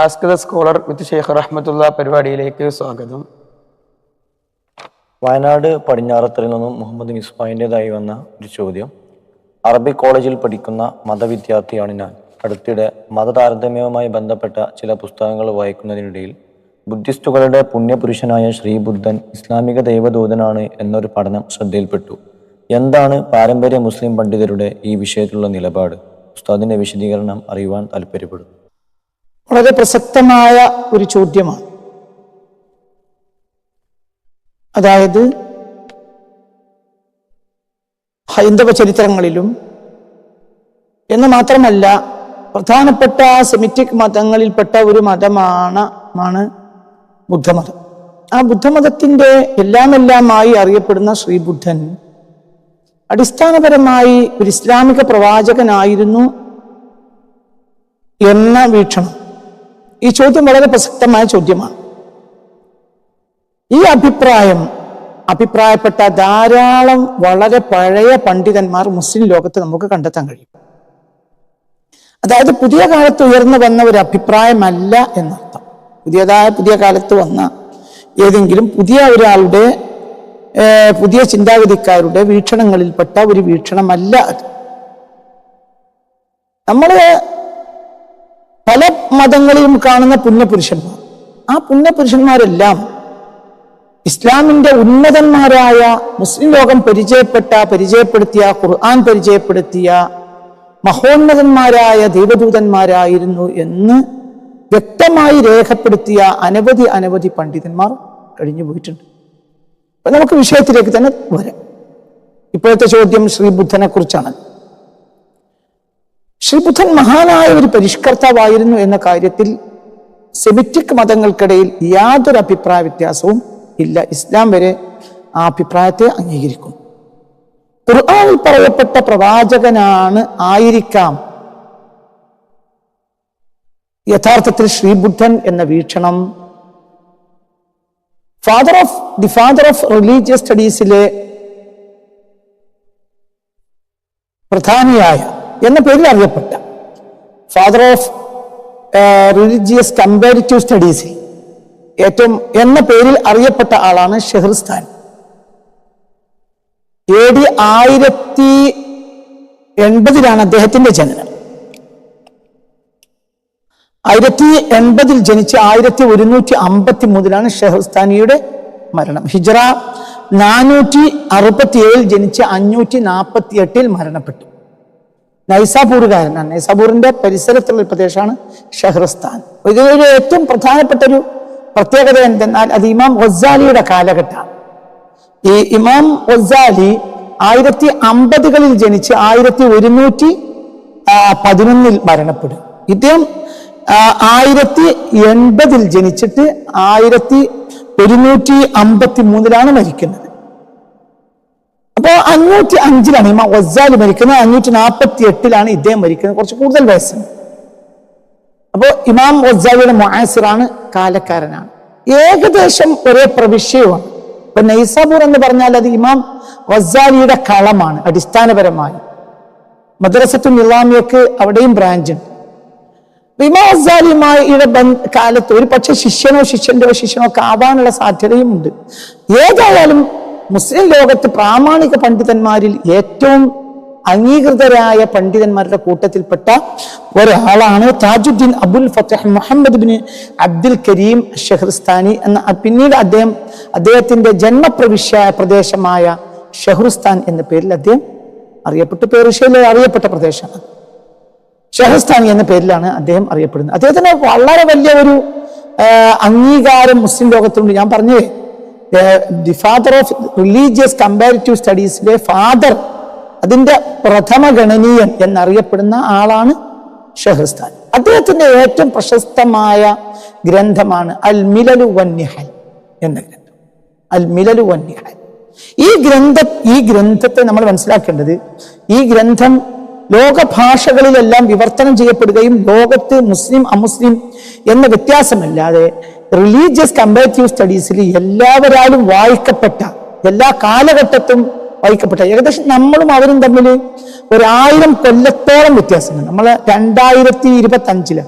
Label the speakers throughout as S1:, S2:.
S1: Ask the scholar with Sheikh Rahmathulla പരിപാടിയിലേക്ക് സ്വാഗതം.
S2: വയനാട് പടിഞ്ഞാറത്തറിൽ നിന്നും മുഹമ്മദ് മിസ്ബായിന്റെതായി വന്ന ഒരു ചോദ്യം. അറബി കോളേജിൽ പഠിക്കുന്ന മതവിദ്യാർത്ഥിയാണ് ഞാൻ. അടുത്തിടെ മതതാരതമ്യവുമായി ബന്ധപ്പെട്ട ചില പുസ്തകങ്ങൾ വായിക്കുന്നതിനിടയിൽ ബുദ്ധിസ്റ്റുകളുടെ പുണ്യപുരുഷനായ ശ്രീബുദ്ധൻ ഇസ്ലാമിക ദൈവദൂതനാണ് എന്നൊരു പഠനം ശ്രദ്ധയിൽപ്പെട്ടു. എന്താണ് പാരമ്പര്യ മുസ്ലിം പണ്ഡിതരുടെ ഈ വിഷയത്തിലുള്ള നിലപാട്? ഉസ്താദിന്റെ വിശദീകരണം അറിയുവാൻ താല്പര്യപ്പെടുന്നു
S3: വളരെ പ്രസക്തമായ ഒരു ചോദ്യമാണ്. അതായത് ഹൈന്ദവ ചരിത്രങ്ങളിലും എന്ന് മാത്രമല്ല പ്രധാനപ്പെട്ട സെമിറ്റിക് മതങ്ങളിൽപ്പെട്ട ഒരു മതമാണ് ആണ് ബുദ്ധമതം. ആ ബുദ്ധമതത്തിന്റെ എല്ലാമെല്ലാമായി അറിയപ്പെടുന്ന ശ്രീബുദ്ധൻ അടിസ്ഥാനപരമായി ഒരു ഇസ്ലാമിക പ്രവാചകനായിരുന്നു എന്ന വീക്ഷണം. ഈ ചോദ്യം വളരെ പ്രസക്തമായ ചോദ്യമാണ്. ഈ അഭിപ്രായം അഭിപ്രായപ്പെട്ട ധാരാളം വളരെ പഴയ പണ്ഡിതന്മാർ മുസ്ലിം ലോകത്ത് നമുക്ക് കണ്ടെത്താൻ കഴിയും. അതായത് പുതിയ കാലത്ത് ഉയർന്നു വന്ന ഒരു അഭിപ്രായമല്ല എന്നർത്ഥം. പുതിയതായ പുതിയ കാലത്ത് വന്ന ഏതെങ്കിലും പുതിയ ഒരാളുടെ പുതിയ ചിന്താഗതിക്കാരുടെ വീക്ഷണങ്ങളിൽപ്പെട്ട ഒരു വീക്ഷണമല്ല അത്. നമ്മൾ പല മതങ്ങളിലും കാണുന്ന പുണ്യപുരുഷന്മാർ. ആ പുണ്യപുരുഷന്മാരെല്ലാം ഇസ്ലാമിന്റെ ഉന്നതന്മാരായ മുസ്ലിം ലോകം പരിചയപ്പെട്ട പരിചയപ്പെടുത്തിയ ഖുർആൻ പരിചയപ്പെടുത്തിയ മഹോന്നതന്മാരായ ദൈവദൂതന്മാരായിരുന്നു എന്ന് വ്യക്തമായി രേഖപ്പെടുത്തിയ അനവധി അനവധി പണ്ഡിതന്മാർ കഴിഞ്ഞു പോയിട്ടുണ്ട്. അപ്പൊ നമുക്ക് വിഷയത്തിലേക്ക് തന്നെ വരാം. ഇപ്പോഴത്തെ ചോദ്യം ശ്രീബുദ്ധനെ കുറിച്ചാണ് ശ്രീബുദ്ധൻ മഹാനായ ഒരു പരിഷ്കർത്താവായിരുന്നു എന്ന കാര്യത്തിൽ സെമിറ്റിക് മതങ്ങൾക്കിടയിൽ യാതൊരു അഭിപ്രായ വ്യത്യാസവും ഇല്ല. ഇസ്ലാം വരെ ആ അഭിപ്രായത്തെ അംഗീകരിക്കും. ഖുർആാനിൽ പറയപ്പെട്ട പ്രവാചകനാണ് ആയിരിക്കാം. യഥാർത്ഥത്തിൽ ശ്രീബുദ്ധൻ എന്ന വീക്ഷണം father of the father of religious സ്റ്റഡീസിലെ പ്രധാനിയായ എന്ന പേരിൽ അറിയപ്പെട്ട ഫാദർ ഓഫ് റിലിജിയസ് കമ്പാരിറ്റീവ് സ്റ്റഡീസിൽ ഏറ്റവും എന്ന പേരിൽ അറിയപ്പെട്ട ആളാണ് ഷെഹർസ്ഥാൻ എ ഡി ആയിരത്തി എൺപതിലാണ് അദ്ദേഹത്തിന്റെ ജനനം. ആയിരത്തി എൺപതിൽ ജനിച്ച് ആയിരത്തി ഒരുന്നൂറ്റി അമ്പത്തി മൂന്നിലാണ് ഷെഹർസ്ഥാനിയുടെ മരണം. ഹിജറ നാനൂറ്റി അറുപത്തി ഏഴിൽ ജനിച്ച് അഞ്ഞൂറ്റി നാൽപ്പത്തി എട്ടിൽ മരണപ്പെട്ടു. നൈസാപൂറുകാരനാണ് നൈസാപൂറിന്റെ പരിസരത്തുള്ള ഒരു പ്രദേശമാണ് ഷെഹ്റസ്ഥാൻ. ഇതിലൊരു ഏറ്റവും പ്രധാനപ്പെട്ട ഒരു പ്രത്യേകത എന്തെന്നാൽ അത് ഇമാം ഒസാലിയുടെ കാലഘട്ടമാണ്. ഈ ഇമാം ഒസാലി ആയിരത്തി അമ്പതുകളിൽ ജനിച്ച് ആയിരത്തി ഒരുന്നൂറ്റി പതിനൊന്നിൽ മരണപ്പെടും. ഇദ്ദേഹം ആയിരത്തി എൺപതിൽ ജനിച്ചിട്ട് ആയിരത്തി ഒരുന്നൂറ്റി അമ്പത്തി മൂന്നിലാണ് മരിക്കുന്നത്. അപ്പോ അഞ്ഞൂറ്റി അഞ്ചിലാണ് ഇമാം ഒസാൽ മരിക്കുന്നത്. അഞ്ഞൂറ്റി നാൽപ്പത്തി എട്ടിലാണ് ഇദ്ദേഹം മരിക്കുന്നത്. കുറച്ച് കൂടുതൽ വയസ്സാണ്. അപ്പോൾ ഇമാം വസാലിയുടെ മുആസിറാണ് കാലക്കാരനാണ്. ഏകദേശം ഒരേ പ്രവിശ്യവുമാണ് ഇപ്പൊ നൈസാബൂർ എന്ന് പറഞ്ഞാൽ അത് ഇമാം വസാലിയുടെ കളമാണ് അടിസ്ഥാനപരമായി. മദ്രസത്തു നിലാമിയക്ക് അവിടെയും ബ്രാഞ്ചുണ്ട് ഇമാം വസാലിയുമായുടെ കാലത്ത് ഒരു പക്ഷെ ശിഷ്യനോ ശിഷ്യന്റെ ശിഷ്യനോ ഒക്കെ ആവാനുള്ള സാധ്യതയും ഉണ്ട് ഏതായാലും മുസ്ലിം ലോകത്ത് പ്രാമാണിക പണ്ഡിതന്മാരിൽ ഏറ്റവും അംഗീകൃതരായ പണ്ഡിതന്മാരുടെ കൂട്ടത്തിൽപ്പെട്ട ഒരാളാണ് Tajuddin Abul Fattah Muhammad bin Abdul Karim Shahrastani എന്ന പിന്നീട് അദ്ദേഹം അദ്ദേഹത്തിന്റെ ജന്മപ്രവിശ്യ പ്രദേശമായ ഷെഹ്റുസ്ഥാൻ എന്ന പേരിൽ അദ്ദേഹം അറിയപ്പെട്ടു പേർഷ്യയിലെ അറിയപ്പെട്ട പ്രദേശമാണ്. ഷെഹ്രിസ്ഥാനി എന്ന പേരിലാണ് അദ്ദേഹം അറിയപ്പെടുന്നത്. അദ്ദേഹത്തിന് വളരെ വലിയ ഒരു അംഗീകാരം മുസ്ലിം ലോകത്തുണ്ട് ഞാൻ പറഞ്ഞേ the father of religious comparative സ്റ്റഡീസിലെ father അതിന്റെ പ്രഥമ ഗണനീയൻ എന്നറിയപ്പെടുന്ന ആളാണ് ഷെഹ്രിസ്ഥാൻ അദ്ദേഹത്തിന്റെ ഏറ്റവും പ്രശസ്തമായ ഗ്രന്ഥമാണ് അൽ മിലലു വന്യഹൽ എന്ന ഗ്രന്ഥം. അൽ മിലലു വന്യഹൽ ഈ ഗ്രന്ഥ ഈ ഗ്രന്ഥത്തെ നമ്മൾ മനസ്സിലാക്കേണ്ടത് ഈ ഗ്രന്ഥം ലോക ഭാഷകളിലെല്ലാം വിവർത്തനം ചെയ്യപ്പെടുകയും ലോകത്ത് മുസ്ലിം അമുസ്ലിം എന്ന വ്യത്യാസമല്ലാതെ റിലീജിയസ് കമ്പാരിറ്റീവ് സ്റ്റഡീസിൽ എല്ലാവരാലും വായിക്കപ്പെട്ട എല്ലാ കാലഘട്ടത്തും വായിക്കപ്പെട്ട ഏകദേശം നമ്മളും അവരും തമ്മിൽ ഒരായിരം കൊല്ലത്തോളം വ്യത്യാസമുണ്ട്. നമ്മൾ രണ്ടായിരത്തി ഇരുപത്തി അഞ്ചിൽ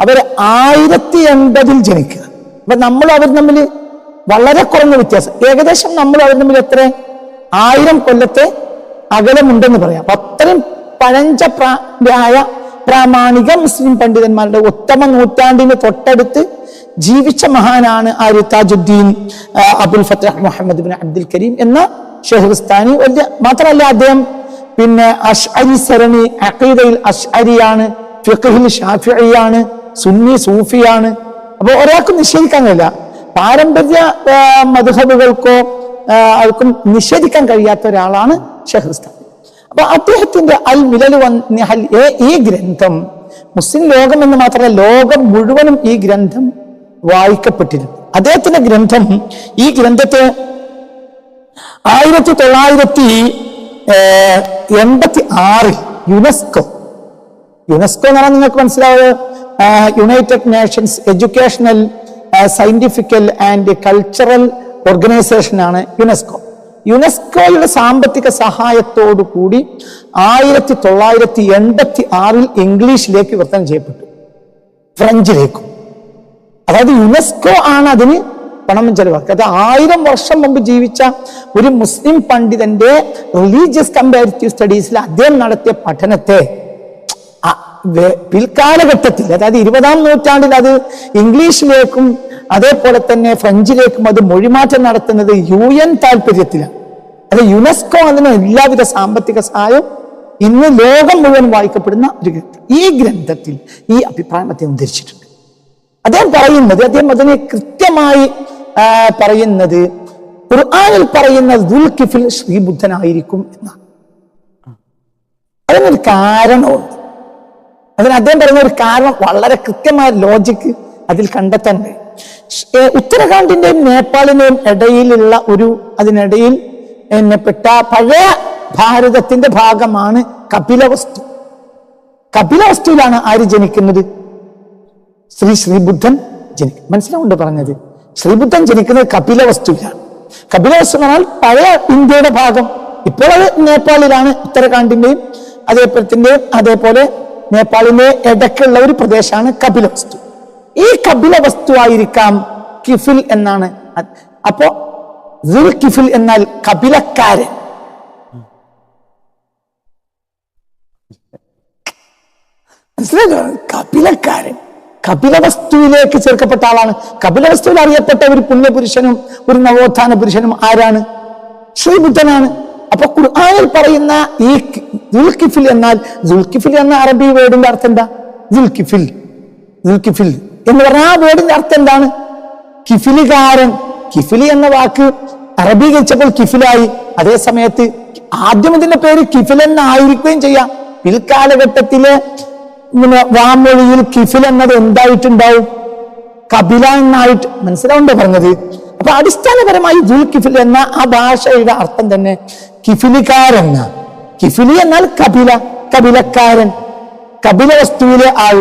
S3: അവർ ആയിരത്തി എൺപതിൽ ജനിക്കുക. അപ്പൊ നമ്മൾ അവർ തമ്മിൽ വളരെ കുറഞ്ഞ വ്യത്യാസം. ഏകദേശം നമ്മൾ അവർ തമ്മിൽ എത്ര? ആയിരം കൊല്ലത്തെ അകലമുണ്ടെന്ന് പറയാം. അപ്പൊ അത്രയും പഴഞ്ച പ്രായ പ്രാമാണിക മുസ്ലിം പണ്ഡിതന്മാരുടെ ഉത്തമ നൂറ്റാണ്ടിന് തൊട്ടടുത്ത് ജീവിച്ച മഹാനാണ് ആര് താജുദ്ദീൻ അബുൽ ഫത്തഹ് മുഹമ്മദ് ബിൻ അബ്ദുൽ കരീം എന്ന ഷെഹ്റുസ്ഥാനി വലിയ മാത്രമല്ല അദ്ദേഹം പിന്നെ അഷ്അരി സരണി അഖീദയിൽ അഷ്അരിയാണ് ഫിഖഹിൽ ഷാഫിയാണ് സുന്നി സൂഫിയാണ്. അപ്പോൾ ഒരാൾക്ക് നിഷേധിക്കാൻ കഴിയില്ല പാരമ്പര്യ മധുഹബുകൾക്കോ ആൾക്കും നിഷേധിക്കാൻ കഴിയാത്ത ഒരാളാണ് ഷെഹ്റുസ്ഥാനി അപ്പൊ അദ്ദേഹത്തിന്റെ അൽ മിലൽ ഈ ഗ്രന്ഥം മുസ്ലിം ലോകം എന്ന് മാത്രമല്ല ലോകം മുഴുവനും ഈ ഗ്രന്ഥം വായിക്കപ്പെട്ടിരുന്നു. അദ്ദേഹത്തിന്റെ ഗ്രന്ഥം ഈ ഗ്രന്ഥത്തെ ആയിരത്തി തൊള്ളായിരത്തി എൺപത്തി ആറിൽ യുനെസ്കോ യുനെസ്കോ എന്ന് പറഞ്ഞാൽ നിങ്ങൾക്ക് മനസ്സിലാവുക. United Nations Educational Scientifical and Cultural Organization ആണ് യുനെസ്കോ. യുനെസ്കോയുടെ സാമ്പത്തിക സഹായത്തോടു കൂടി ആയിരത്തി തൊള്ളായിരത്തി എൺപത്തി ആറിൽ ഇംഗ്ലീഷിലേക്ക് വിവർത്തനം ചെയ്യപ്പെട്ടു. ഫ്രഞ്ചിലേക്കും. അതായത് യുനെസ്കോ ആണ് അതിന് പണം ചെലവാക്കുക അത് ആയിരം വർഷം മുമ്പ് ജീവിച്ച ഒരു മുസ്ലിം പണ്ഡിതന്റെ റിലീജിയസ് കമ്പാരിറ്റീവ് സ്റ്റഡീസിൽ അദ്ദേഹം നടത്തിയ പഠനത്തെ പിൽക്കാലഘട്ടത്തിൽ അതായത് ഇരുപതാം നൂറ്റാണ്ടിൽ അത് ഇംഗ്ലീഷിലേക്കും അതേപോലെ തന്നെ ഫ്രഞ്ചിലേക്കും അത് മൊഴിമാറ്റം നടത്തുന്നത് യു എൻ താല്പര്യത്തിലാണ് അത് യുനെസ്കോ അതിന് എല്ലാവിധ സാമ്പത്തിക സഹായവും ഇന്ന് ലോകം മുഴുവൻ വായിക്കപ്പെടുന്ന ഒരു ഗ്രന്ഥം. ഈ ഗ്രന്ഥത്തിൽ ഈ അഭിപ്രായം അദ്ദേഹം ഉദ്ധരിച്ചിട്ടുണ്ട്. അദ്ദേഹം പറയുന്നത് അദ്ദേഹം അതിനെ കൃത്യമായി പറയുന്നത് ഖുർആാനിൽ പറയുന്ന ദുൽഖിഫിൽ ശ്രീബുദ്ധനായിരിക്കും എന്നാണ്. അതിനൊരു കാരണമുണ്ട്. അതിന് അദ്ദേഹം പറയുന്ന ഒരു കാരണം വളരെ കൃത്യമായ ലോജിക്ക് അതിൽ കണ്ടെത്താൻ കഴിയും. ഉത്തരാഖണ്ഡിന്റെയും നേപ്പാളിന്റെയും ഇടയിലുള്ള ഒരു അതിനിടയിൽ എണ്ണപ്പെട്ട പഴയ ഭാരതത്തിന്റെ ഭാഗമാണ് കപിലവസ്തു. കപിലവസ്തുവിലാണ് ആര് ജനിക്കുന്നത്? ശ്രീ ശ്രീബുദ്ധൻ ജനിക്കും മനസ്സിലാവുണ്ട് പറഞ്ഞത്? ശ്രീബുദ്ധൻ ജനിക്കുന്നത് കപിലവസ്തുവിലാണ്. കപിലവസ്തു എന്ന് പറഞ്ഞാൽ പഴയ ഇന്ത്യയുടെ ഭാഗം. ഇപ്പോൾ അത് നേപ്പാളിലാണ് ഉത്തരാഖണ്ഡിന്റെയും അതേപോലത്തിന്റെയും അതേപോലെ നേപ്പാളിന്റെ ഇടയ്ക്കുള്ള ഒരു പ്രദേശമാണ് കപിലവസ്തു. ഈ കപില വസ്തുവായിരിക്കാം കിഫിൽ എന്നാണ്. അപ്പോ കിഫിൽ എന്നാൽ കപിലക്കാരൻ. മനസ്സിലായോ? കപിലക്കാരൻ. കപിലവസ്തുവിലേക്ക് ചേർക്കപ്പെട്ട ആളാണ്. കപില വസ്തുവിൽ അറിയപ്പെട്ട ഒരു പുണ്യപുരുഷനും ഒരു നവോത്ഥാന പുരുഷനും ആരാണ്? ശ്രീബുദ്ധനാണ്. അപ്പൊ ഖുർആനിൽ പറയുന്ന ഈ ദുൽഖിഫിൽ എന്നാൽ ദുൽഖിഫിൽ എന്ന അറബി വേർഡിന്റെ അർത്ഥം എന്താ? ദുൽഖിഫിൽ ദുൽക്കിഫിൽ എന്ന് പറഞ്ഞാൽ ആ വേർഡിന്റെ അർത്ഥം എന്താണ്? കിഫിലികാരൻ. കിഫിലി എന്ന വാക്ക് അറബീകരിച്ചപ്പോൾ കിഫിലായി. അതേ സമയത്ത് ആദ്യം ഇതിന്റെ പേര് കിഫിൽ എന്നായിരിക്കുകയും ചെയ്യാം. പിൽക്കാലഘട്ടത്തിലെ വാമൊഴിയിൽ കിഫിൽ എന്നത് എന്തായിട്ടുണ്ടാവും? കപില എന്നായിട്ട് മനസ്സിലാവുണ്ടോ പറഞ്ഞത്? അപ്പൊ അടിസ്ഥാനപരമായി ദുൽ കിഫിൽ എന്ന ആ ഭാഷയുടെ അർത്ഥം തന്നെ കിഫിലിക്കാരെന്ന കിഫിലി എന്നാൽ കപില കപിലക്കാരൻ കപില വസ്തുവിലെ ആൾ.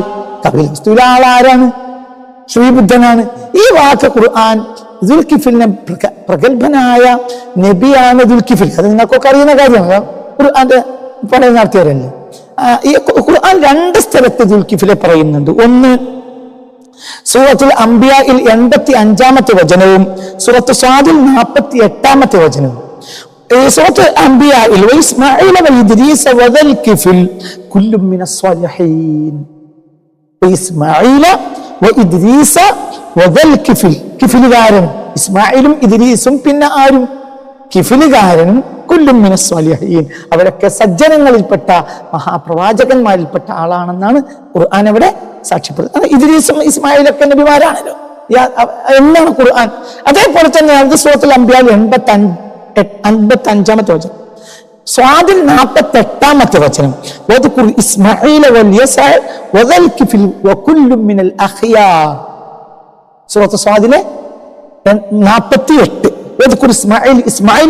S3: കപില വസ്തുവിലെ ആൾ ആരാണ്? ശ്രീബുദ്ധനാണ്. ഈ വാക്ക് ഖുർആൻ ദുൽഖിഫിലിനെ പ്രഗ- പ്രഗത്ഭനായ നബിയാണ് ദുൽഖിഫിൽ. അത് നിങ്ങൾക്കൊക്കെ അറിയുന്ന കാര്യമാണ് ഖുർആന്റെ പഠനം നടത്തിയവരല്ലേ ഈ ഖുർആൻ രണ്ട് സ്ഥലത്ത് ദുൽഖിഫിലെ പറയുന്നുണ്ട്. ഒന്ന് സൂറത്തുൽ അംബിയയിൽ എൺപത്തി അഞ്ചാമത്തെ വചനവും സൂറത്ത് സ്വാദിൽ നാൽപ്പത്തി എട്ടാമത്തെ വചനവും സൂറത്ത് അംബിയയിൽ ഇസ്മാഈല വ ഇദ്രീസ കിഫിൽ കിഫിലുകാരൻ ഇസ്മായിലും ഇദ്രീസും പിന്നെ ആരും? കിഫിലുകാരനും കുല്ലും അവരൊക്കെ സജ്ജനങ്ങളിൽപ്പെട്ട മഹാപ്രവാചകന്മാരിൽപ്പെട്ട ആളാണെന്നാണ് ഖുർആൻ അവിടെ സാക്ഷ്യപ്പെടുന്നത്. ഇദ്രീസും ഇസ്മായിലൊക്കെ നബിമാരാണല്ലോ. എന്നാണ് ഖുർആൻ? അതേപോലെ തന്നെ അമ്പ്യാൽ എൺപത്തി അൻപത്തി അഞ്ചാമത്തെ വചനം. സ്വാദിൽ നാൽപ്പത്തി എട്ടാമത്തെ വചനം. എട്ട് വദ്കുർ ഇസ്മായിൽ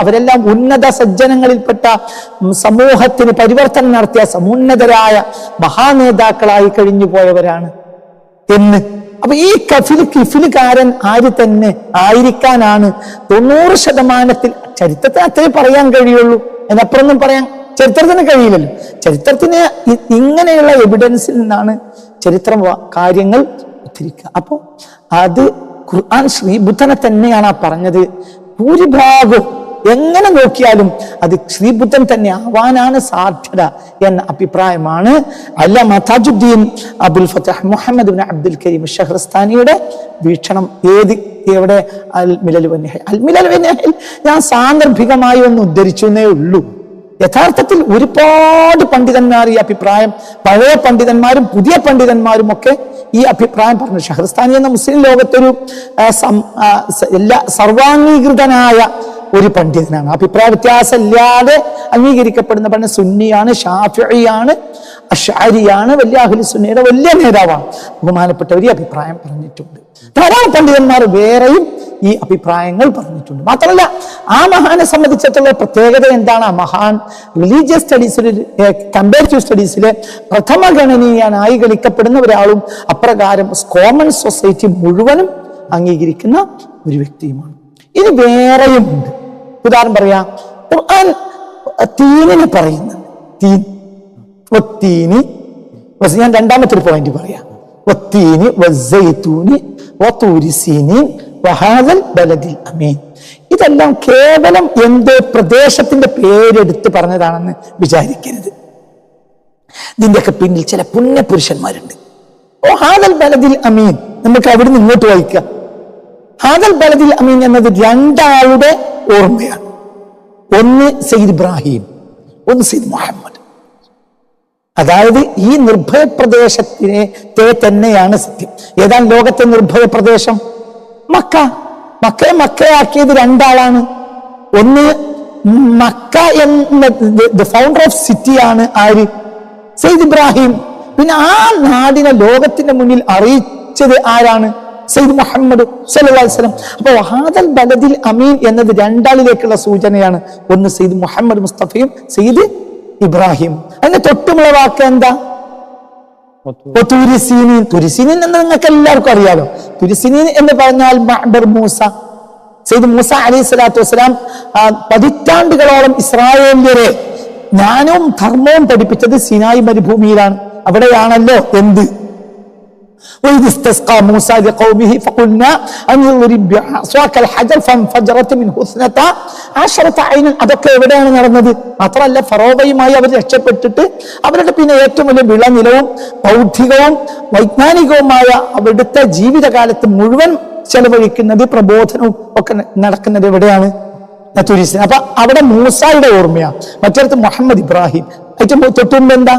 S3: അവരെല്ലാം ഉന്നത സജ്ജനങ്ങളിൽപ്പെട്ട സമൂഹത്തിന് പരിവർത്തനം നടത്തിയ സമുന്നതരായ മഹാനേതാക്കളായി കഴിഞ്ഞു പോയവരാണ് എന്ന് അപ്പൊ ഈ കഫിൽ കിഫിലുകാരൻ ആര് തന്നെ ആയിരിക്കാനാണ് തൊണ്ണൂറ് ശതമാനത്തിൽ ചരിത്രത്തിന് അത്രേ പറയാൻ കഴിയുള്ളൂ. എന്നപ്പുറമൊന്നും പറയാൻ ചരിത്രത്തിന് കഴിയില്ലല്ലോ. ചരിത്രത്തിന് ഇങ്ങനെയുള്ള എവിഡൻസിൽ നിന്നാണ് ചരിത്ര കാര്യങ്ങൾ ഉദ്ധരിക്കുക. അപ്പോൾ അത് ഖുർആൻ ശ്രീബുദ്ധനെ തന്നെയാണ് ആ പറഞ്ഞത്. ഭൂരിഭാഗം എങ്ങനെ നോക്കിയാലും അത് ശ്രീബുദ്ധൻ തന്നെ ആവാനാണ് സാധ്യത എന്ന അഭിപ്രായമാണ്. അല്ല മതാജുദ്ദീൻ അബുൽ ഫത്തഹ് മുഹമ്മദ് അബ്ദുൽ കരീം ഷഹ്റസ്ഥാനിയുടെ വീക്ഷണം ഏത് എവിടെ? അൽ മിലൽ വന്നഹൽ അൽ മിലൽ വന്നഹൽ ഞാൻ സാന്ദർഭികമായി ഒന്ന് ഉദ്ധരിച്ചു എന്നേ ഉള്ളൂ. യഥാർത്ഥത്തിൽ ഒരുപാട് പണ്ഡിതന്മാർ ഈ അഭിപ്രായം പഴയ പണ്ഡിതന്മാരും പുതിയ പണ്ഡിതന്മാരും ഒക്കെ ഈ അഭിപ്രായം പറഞ്ഞു. ഷഹർസ്ഥാനി എന്ന മുസ്ലിം ലോകത്തൊരു എല്ലാ സർവാംഗീകൃതനായ ഒരു പണ്ഡിതനാണ്. അഭിപ്രായ വ്യത്യാസം ഇല്ലാതെ അംഗീകരിക്കപ്പെടുന്ന പണ്ഡിതൻ സുന്നിയാണ് ഷാഫിയാണ് അഷാരിയാണ് വലിയ അഹ്ലി സുന്നിയുടെ വലിയ നേതാവാണ്. ബഹുമാനപ്പെട്ടവർ ഈ അഭിപ്രായം പറഞ്ഞിട്ടുണ്ട്. ധാരാളം പണ്ഡിതന്മാർ വേറെയും ഈ അഭിപ്രായങ്ങൾ പറഞ്ഞിട്ടുണ്ട്. മാത്രമല്ല ആ മഹാനെ സംബന്ധിച്ചിടത്തോളം പ്രത്യേകത എന്താണ്? ആ മഹാൻ റിലീജിയസ് സ്റ്റഡീസിൽ കമ്പാരിറ്റീവ് സ്റ്റഡീസിലെ പ്രഥമ ഗണനീയനായി ഗണിക്കപ്പെടുന്ന ഒരാളും അപ്രകാരം കോമൺ സൊസൈറ്റി മുഴുവനും അംഗീകരിക്കുന്ന ഒരു വ്യക്തിയുമാണ്. ഇത് വേറെയും ഉണ്ട്. ഉദാഹരണം പറയാ ഖുർആൻ തീനിനെ പറയുന്നു. തീൻ വത്തീനി വസ് ഞാൻ രണ്ടാമത്തെ ഒരു പോയിന്റ് പറയാം. വത്തീനി വസ്സൈത്തൂനി വത്തൂരി വഹാദൽ ബലദിൽ അമീൻ. ഇതെല്ലാം കേവലം എന്തോ പ്രദേശത്തിന്റെ പേരെടുത്ത് പറഞ്ഞതാണെന്ന് വിചാരിക്കരുത്. ഇതിന്റെയൊക്കെ പിന്നിൽ ചില പുണ്യപുരുഷന്മാരുണ്ട്. ഓ ഹാദൽ ബലദിൽ അമീൻ. നമുക്ക് അവിടുന്ന് ഇങ്ങോട്ട് വായിക്കാം. ഹാദൽ ബലദിൽ അമീൻ എന്നത് രണ്ടാളുടെ ഓർമ്മയാണ്. ഒന്ന് സെയ്ദ് ഇബ്രാഹിം ഒന്ന് സെയ്ദ് മുഹമ്മദ്. അതായത് ഈ നിർഭയ പ്രദേശത്തിനെ തന്നെയാണ് സത്യം. ഏതാണ് ലോകത്തെ നിർഭയ പ്രദേശം? മക്ക. മക്കയെ മക്കയാക്കിയത് രണ്ടാളാണ്. ഒന്ന് മക്ക എന്ന ഫൗണ്ടർ ഓഫ് സിറ്റിയാണ് ആര്? സെയ്ദ് ഇബ്രാഹിം. പിന്നെ ആ നാടിനെ ലോകത്തിന്റെ മുന്നിൽ അറിയിച്ചത് ആരാണ്? സെയ്ദ് മുഹമ്മദ് വസല്ലം. അപ്പോൾ ഹാദൽ ബലദിൽ അമീൻ എന്നത് രണ്ടാളിലേക്കുള്ള സൂചനയാണ്. ഒന്ന് സെയ്ദ് മുഹമ്മദ് മുസ്തഫയും സെയ്ദ് ഇബ്രാഹിം. അതിന്റെ തൊട്ടുമുള്ള വാക്ക് എന്താ? തുരിസീനീൻ. തുരിസീനീൻ എന്ന് നിങ്ങൾക്ക് എല്ലാവർക്കും അറിയാലോ. തുരിസീനീൻ എന്ന് പറഞ്ഞാൽ മൂസ. സെയ്ദ് മൂസ അലൈഹി സ്വലാത്തു വസ്സലാം പതിറ്റാണ്ടുകളോളം ഇസ്രായേലിയരെ ജ്ഞാനവും ധർമ്മവും പഠിപ്പിച്ചത് സിനായി മരുഭൂമിയിലാണ്. അവിടെയാണല്ലോ എന്ത്? وإذ استسقى موسى لقومه فقلنا أن يضرب بعصاك الحجر فانفجرت منه اثنتا عشرة عينا അതൊക്കെ എവിടെയാണ് നടന്നത് മാത്രമല്ല ഫറോവയുമായി അവർ രക്ഷപ്പെട്ടിട്ട് അവരുടെ പിന്നെ ഏറ്റവും വലിയ വിളനിലവും ബൗദ്ധികവും വൈജ്ഞാനികവുമായ അവിടുത്തെ ജീവിതകാലത്ത് മുഴുവൻ ചെലവഴിക്കുന്നത് പ്രബോധനവും ഒക്കെ ന- നടക്കുന്നത് എവിടെയാണ് തുരിസിന് അപ്പൊ അവിടെ മൂസായുടെ ഓർമ്മയാണ് മറ്റടുത്ത് മുഹമ്മദ് ഇബ്രാഹിം ഏറ്റവും തൊട്ടുമുമ്പ് എന്താ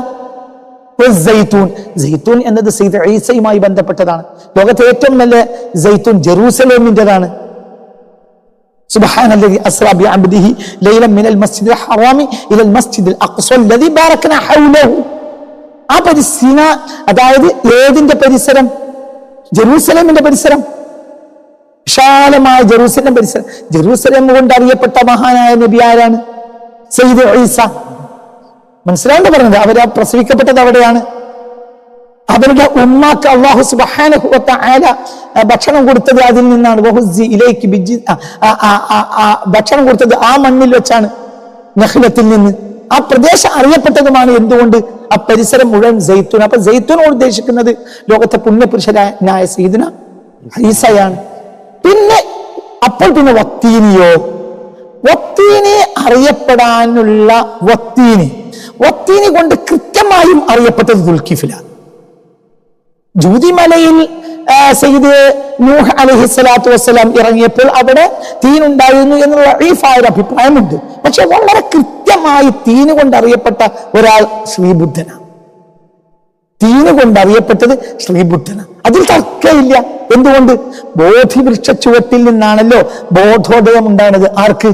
S3: സൈത്തൂൻ സൈത്തൂൻ എന്നത് സെയ്ദ് ഈസയുമായി ബന്ധപ്പെട്ടതാണ് ലോകത്തെ ഏറ്റവും നല്ല സൈത്തൂൻ ജെറൂസലേമിൻ്റെതാണ് سبحان الذي أسرى بعبده ليلا من المسجد الحرام إلى المسجد الأقصى الذي باركنا حوله ആ പരിസ്ഥിന അതായത് ഏതിന്റെ പരിസരം ജെറൂസലേമിന്റെ പരിസരം വിശാലമായ ജെറൂസലേം പരിസരം ജെറൂസലേം കൊണ്ട് അറിയപ്പെട്ട മഹാനായ നബി ആരാണ് സയ്യിദ് ഈസ മനസ്സിലാണ്ട് പറഞ്ഞത് അവർ പ്രസവിക്കപ്പെട്ടത് അവിടെയാണ്. അവരുടെ ഉമ്മാക്ക് അള്ളാഹു സുബാനഹുവത്ത ഭക്ഷണം കൊടുത്തത് അതിൽ നിന്നാണ്. ഇലേക്ക് ബിജി ഭക്ഷണം കൊടുത്തത് ആ മണ്ണിൽ വെച്ചാണ് നഹ്ലത്തിൽ നിന്ന്. ആ പ്രദേശം അറിയപ്പെട്ടതുമാണ് എന്തുകൊണ്ട്? ആ പരിസരം മുഴുവൻ ജയ്ത്തൂൻ അപ്പൊ ജയ്ത്തൂനോട് ഉദ്ദേശിക്കുന്നത് ലോകത്തെ പുണ്യപുരുഷനായ സീദന ഹൈസയാണ് പിന്നെ അപ്പോൾ പിന്നെ വത്തീനിയോ? വത്തീനെ അറിയപ്പെടാനുള്ള വത്തീനി. വത്തീനി കൊണ്ട് കൃത്യമായും അറിയപ്പെട്ടത് ദുൽഖിഫിലാണ്. ജൂതിമലയിൽ സെയ്ദ് നൂഹ് അലഹി സ്വലാത്തു വസ്സലാം ഇറങ്ങിയപ്പോൾ അവിടെ തീനുണ്ടായിരുന്നു എന്നുള്ള ഈഫായ ഒരു അഭിപ്രായമുണ്ട്. പക്ഷെ വളരെ കൃത്യമായി തീന് കൊണ്ട് അറിയപ്പെട്ട ഒരാൾ ശ്രീബുദ്ധനാണ്. തീന് കൊണ്ട് അറിയപ്പെട്ടത് ശ്രീബുദ്ധനാണ്. അതിൽ തർക്കമില്ല. എന്തുകൊണ്ട്? ബോധിവൃക്ഷ ചുവട്ടിൽ നിന്നാണല്ലോ ബോധോദയം ഉണ്ടായത് ആർക്ക്?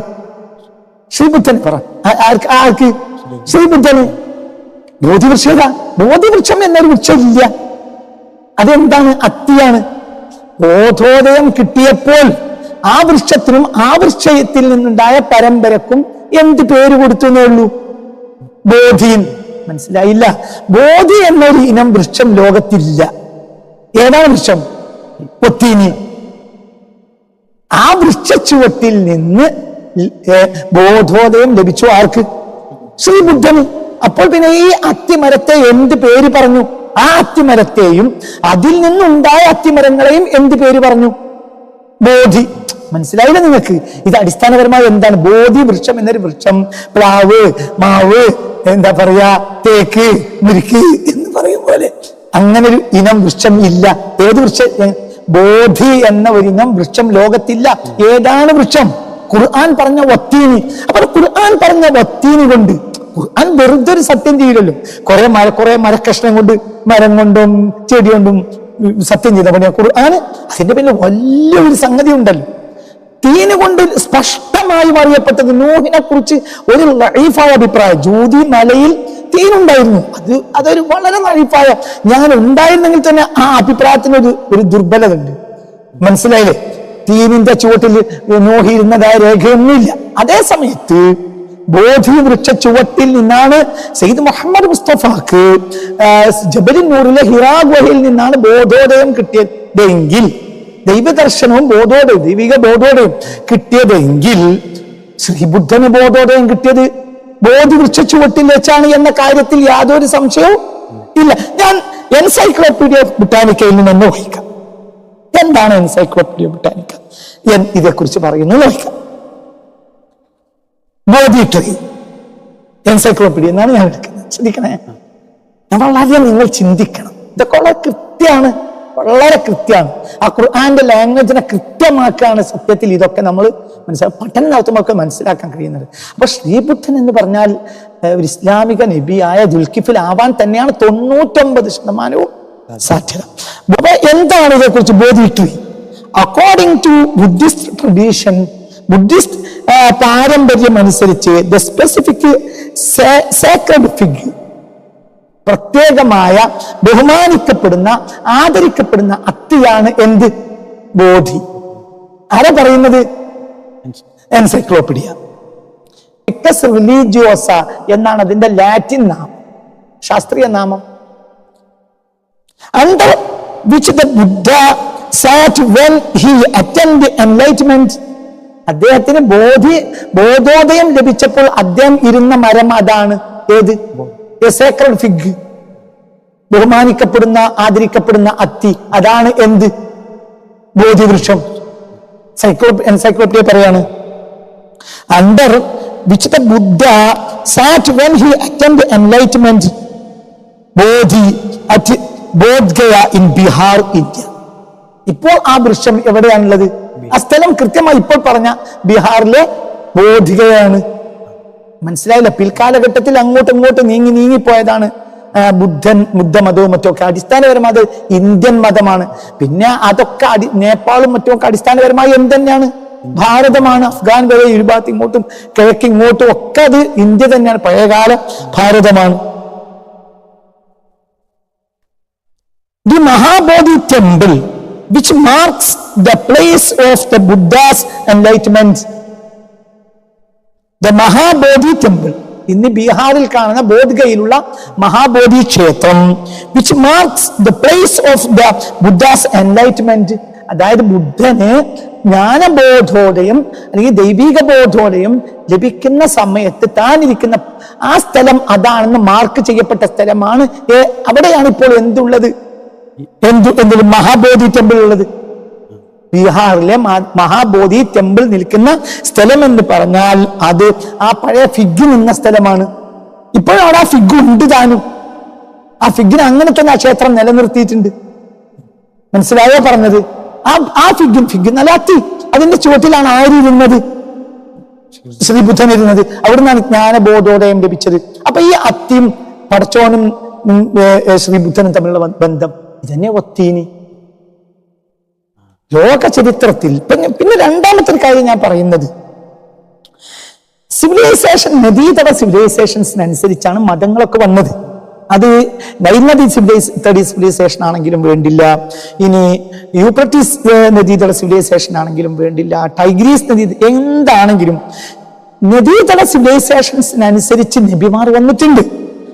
S3: ശ്രീബുദ്ധൻ പറ. ആർക്ക്? ആർക്ക്? ശ്രീബുദ്ധന് ബോധിവൃക്ഷത ബോധിവൃക്ഷം എന്നൊരു വൃക്ഷം ഇല്ല അതെന്താണ്? അത്തിയാണ്. ബോധോദയം കിട്ടിയപ്പോൾ ആ വൃക്ഷത്തിനും ആ വൃക്ഷയത്തിൽ നിന്നുണ്ടായ പരമ്പരക്കും എന്ത് പേര് കൊടുത്തു എന്നേ മനസ്സിലായില്ല? ബോധി എന്നൊരു ഇനം വൃക്ഷം ലോകത്തില്ല ഏതാണ് വൃക്ഷം? ഒത്തീനി ആ വൃക്ഷച്ചുവട്ടിൽ നിന്ന് ബോധോദയം ലഭിച്ചു ആർക്ക്? ശ്രീബുദ്ധന് അപ്പോൾ പിന്നെ ഈ അത്തിമരത്തെ എന്ത് പേര് പറഞ്ഞു? ആ അത്തിമരത്തെയും അതിൽ നിന്നുണ്ടായ അത്തിമരങ്ങളെയും എന്ത് പേര് പറഞ്ഞു? ബോധി. മനസ്സിലായില്ല നിങ്ങൾക്ക്? ഇത് അടിസ്ഥാനപരമായി എന്താണ്? ബോധി വൃക്ഷം എന്നൊരു വൃക്ഷം. പ്ലാവ് മാവ് എന്താ പറയാ തേക്ക് മുരുക്ക് എന്ന് പറയും പോലെ. അങ്ങനെ ഒരു ഇനം വൃക്ഷം ഇല്ല. ഏത് വൃക്ഷം? ബോധി എന്ന ഒരു ഇനം വൃക്ഷം ലോകത്തില്ല. ഏതാണ് വൃക്ഷം? ഖുർആൻ പറഞ്ഞ വത്തീനി. അപ്പൊ ഖുർആൻ പറഞ്ഞ വത്തീനി കൊണ്ട് ഖുർആൻ വെറുതെ ഒരു സത്യം ചെയ്യില്ലല്ലോ. കുറെ മര കുറെ മരക്കഷ്ണം കൊണ്ട് മരം കൊണ്ടും ചെടി കൊണ്ടും സത്യം ചെയ്ത പണിയാ ഖുർആൻ. അതിന്റെ പിന്നെ വലിയൊരു സംഗതി ഉണ്ടല്ലോ. തീന് കൊണ്ട് സ്പഷ്ടമായി അറിയപ്പെട്ടത് നൂഹിനെ കുറിച്ച് ഒരു ലൈഫായ അഭിപ്രായം. ജൂതി മലയിൽ തീനുണ്ടായിരുന്നു. അത് അതൊരു വളരെ ലൈഫായ ഞാൻ ഉണ്ടായിരുന്നെങ്കിൽ തന്നെ ആ അഭിപ്രായത്തിനൊരു ഒരു ദുർബലത ഉണ്ട് മനസ്സിലായില്ലേ? തീനിന്റെ ചുവട്ടിൽ നോഹിയിരുന്നതായ രേഖയൊന്നുമില്ല. അതേ സമയത്ത് ബോധി വൃക്ഷ ചുവട്ടിൽ നിന്നാണ് സെയ്ദ് മുഹമ്മദ് മുസ്തഫാക്ക് ആ, ഹിറാ ഗുഹയിൽ നിന്നാണ് ബോധോദയം കിട്ടിയതെങ്കിൽ ദൈവദർശനവും ബോധോദയം ദൈവിക ബോധോദയം കിട്ടിയതെങ്കിൽ ശ്രീബുദ്ധന് ബോധോദയം കിട്ടിയത് ബോധി വൃക്ഷ ചുവട്ടിൽ വെച്ചാണ് എന്ന കാര്യത്തിൽ യാതൊരു സംശയവും ഇല്ല. ഞാൻ എൻസൈക്ലോപീഡിയ ബുട്ടാനിക്കയിൽ നിന്ന് തന്നെ എന്താണ് എൻസൈക്ലോപ്പീഡിയ ബ്രിട്ടാനിക്ക ഞാൻ ഇതേക്കുറിച്ച് പറയുന്നു. വായിക്കാം ബോധി ട്രീ എൻസൈക്ലോപീഡിയ എന്നാണ് ഞാൻ എടുക്കുന്നത്. ശ്രദ്ധിക്കണേ ഞാൻ വളരെ നിങ്ങൾ ചിന്തിക്കണം. ഇതൊക്കെ വളരെ കൃത്യമാണ്. വളരെ കൃത്യമാണ്. ആ ഖുർആാന്റെ ലാംഗ്വേജിനെ കൃത്യമാക്കാണ് സത്യത്തിൽ ഇതൊക്കെ നമ്മൾ മനസ്സിലാക്കും പഠനം നടത്തുമ്പോൾ മനസ്സിലാക്കാൻ കഴിയുന്നത്. അപ്പൊ ശ്രീബുദ്ധൻ എന്ന് പറഞ്ഞാൽ ഒരു ഇസ്ലാമിക നബിയായ ദുൽഖിഫിൽ ആവാൻ തന്നെയാണ് തൊണ്ണൂറ്റൊമ്പത് ശതമാനവും സാധ്യത. എന്താണ് ഇതേക്കുറിച്ച് ബോധിട്ടു according to Buddhist tradition Buddhist പാരമ്പര്യം അനുസരിച്ച് ദ സ്പെസിഫിക് സേക്രഡ് ഫിഗ് പ്രത്യേകമായ ബഹുമാനിക്കപ്പെടുന്ന ആദരിക്കപ്പെടുന്ന അത്തിയാണ് എന്ത്? ബോധി. ആരാ പറയുന്നത്? എൻസൈക്ലോപീഡിയ റിലീജിയോസ എന്നാണ് അതിന്റെ ലാറ്റിൻ നാമം. ശാസ്ത്രീയ നാമം. Under which the Buddha sat when he attained enlightenment അദ്ദേഹത്തിന് ബോധി ബോധോദയം ലഭിച്ചപ്പോൾ അദ്ദേഹം ഇരുന്ന മരം അതാണ്. ഏത്? സേക്രഡ് ഫിഗ് ബഹുമാനിക്കപ്പെടുന്ന ആദരിക്കപ്പെടുന്ന അത്തി. അതാണ് എന്ത്? ബോധിവൃക്ഷം. സൈക്ലോ എൻസൈക്ലോപീഡിയ പറയാണ്. Under which the Buddha sat when he attend enlightenment Bodhi at Bodhgaya in Bihar India. ഇപ്പോൾ ആ വൃക്ഷം എവിടെയാണുള്ളത്? ആ സ്ഥലം കൃത്യമായി ഇപ്പോൾ പറഞ്ഞ ബീഹാറിലെ ബോധികയാണ്. മനസ്സിലായില്ല? പിൽക്കാലഘട്ടത്തിൽ അങ്ങോട്ടും ഇങ്ങോട്ടും നീങ്ങി നീങ്ങി പോയതാണ് ബുദ്ധൻ ബുദ്ധമതവും മറ്റുമൊക്കെ. അടിസ്ഥാനപരമായി ഇന്ത്യൻ മതമാണ്. പിന്നെ അതൊക്കെ അടി നേപ്പാളും മറ്റുമൊക്കെ അടിസ്ഥാനപരമായി എന്ത് തന്നെയാണ്? ഭാരതമാണ്. അഫ്ഗാൻ വരെ ഇരുഭാഗത്ത് ഇങ്ങോട്ടും കിഴക്ക് ഇങ്ങോട്ടും ഒക്കെ അത് ഇന്ത്യ തന്നെയാണ്. പഴയകാല ഭാരതമാണ്. The Mahabodhi temple, which marks the place of the Buddha's enlightenment. The Mahabodhi temple. ഇന്ന് ബീഹാറിൽ കാണുന്ന ബോധ്ഗയിലുള്ള മഹാബോധി ക്ഷേത്രം which marks the place of the Buddha's enlightenment അതായത് ബുദ്ധന് ജ്ഞാനബോധോദയം അല്ലെങ്കിൽ ദൈവിക ബോധോദയം ലഭിക്കുന്ന സമയത്ത് താൻ ഇരിക്കുന്ന ആ സ്ഥലം അതാണെന്ന് മാർക്ക് ചെയ്യപ്പെട്ട സ്ഥലമാണ് അവിടെയാണ് ഇപ്പോൾ എന്തുള്ളത് എന്ത് എന്തൊരു മഹാബോധി ടെമ്പിൾ ഉള്ളത്? ബീഹാറിലെ മഹാ- മഹാബോധി ടെമ്പിൾ നിൽക്കുന്ന സ്ഥലം എന്ന് പറഞ്ഞാൽ അത് ആ പഴയ ഫിഗ് നിന്ന സ്ഥലമാണ്. ഇപ്പോഴും അവിടെ ആ ഫിഗ് ഉണ്ട് താനും. ആ ഫിഗിന് അങ്ങനെ തന്നെ ആ ക്ഷേത്രം നിലനിർത്തിയിട്ടുണ്ട്. മനസ്സിലായോ പറഞ്ഞത്? ആ ആ ഫിഗും ഫിഗ് നല്ല അത്തി അതിന്റെ ചുവട്ടിലാണ് ആരിരുന്നത് ശ്രീ ബുദ്ധൻ ഇരുന്നത്. അവിടുന്നാണ് ജ്ഞാനബോധോദയം ലഭിച്ചത്. അപ്പൊ ഈ അത്തിയും പടച്ചോനും ശ്രീ ബുദ്ധനും തമ്മിലുള്ള ബന്ധം. ഇതന്നെ ഒത്തീനി. ലോക ചരിത്രത്തിൽ പിന്നെ രണ്ടാമത്തെ കാര്യം ഞാൻ പറയുന്നത്. സിവിലൈസേഷൻ നദീതട സിവിലൈസേഷൻസിനനുസരിച്ചാണ് മതങ്ങളൊക്കെ വന്നത്. അത് നൈനദി സിവിലൈസ് തടി സിവിലൈസേഷൻ ആണെങ്കിലും വേണ്ടില്ല. ഇനി യൂപ്രട്ടീസ് നദീതട സിവിലൈസേഷൻ ആണെങ്കിലും വേണ്ടില്ല. ടൈഗ്രീസ് നദി എന്താണെങ്കിലും നദീതട സിവിലൈസേഷൻസിനനുസരിച്ച് നബിമാർ വന്നിട്ടുണ്ട്.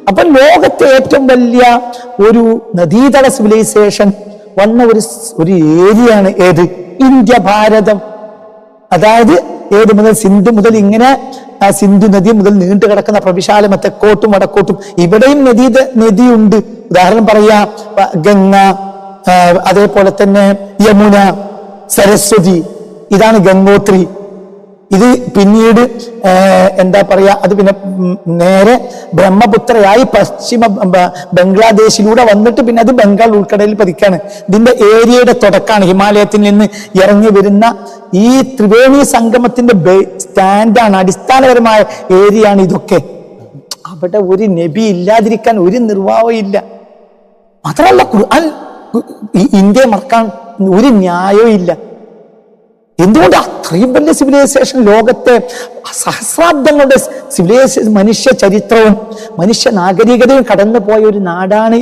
S3: അപ്പൊ ലോകത്തെ ഏറ്റവും വലിയ ഒരു നദീതട സിവിലൈസേഷൻ വന്ന ഒരു ഒരു ഒരു ഏരിയയാണ് ഏത്? ഇന്ത്യ ഭാരതം. അതായത് ഏത് മുതൽ സിന്ധു മുതൽ ഇങ്ങനെ സിന്ധു നദി മുതൽ നീണ്ടു കിടക്കുന്ന പ്രവിശാലം തെക്കോട്ടും വടക്കോട്ടും ഇവിടെയും നദി നദിയുണ്ട്. ഉദാഹരണം പറയാ ഗംഗ അതേപോലെ തന്നെ യമുന സരസ്വതി. ഇതാണ് ഗംഗോത്രി. ഇത് പിന്നീട് എന്താ പറയാ അത് പിന്നെ നേരെ ബ്രഹ്മപുത്രയായി പശ്ചിമ ബംഗ്ലാദേശിലൂടെ വന്നിട്ട് പിന്നെ അത് ബംഗാൾ ഉൾക്കടലിൽ പതിക്കാണ്. ഇതിന്റെ ഏരിയയുടെ തുടക്കാണ്. ഹിമാലയത്തിൽ നിന്ന് ഇറങ്ങി വരുന്ന ഈ ത്രിവേണി സംഗമത്തിന്റെ സ്റ്റാൻഡാണ്. അടിസ്ഥാനപരമായ ഏരിയയാണ് ഇതൊക്കെ. അവിടെ ഒരു നബി ഇല്ലാതിരിക്കാൻ ഒരു നിർവാഹവും ഇല്ല. മാത്രമല്ല ഖുർആൻ ഇന്ത്യയെ മറക്കാൻ ഒരു ന്യായവും ഇല്ല. എന്തുകൊണ്ട് അത്രയും വലിയ സിവിലൈസേഷൻ ലോകത്തെ സഹസ്രാബ്ദങ്ങളുടെ സിവിലൈസേഷൻ മനുഷ്യ ചരിത്രവും മനുഷ്യ നാഗരികതയും കടന്നു പോയ ഒരു നാടാണ്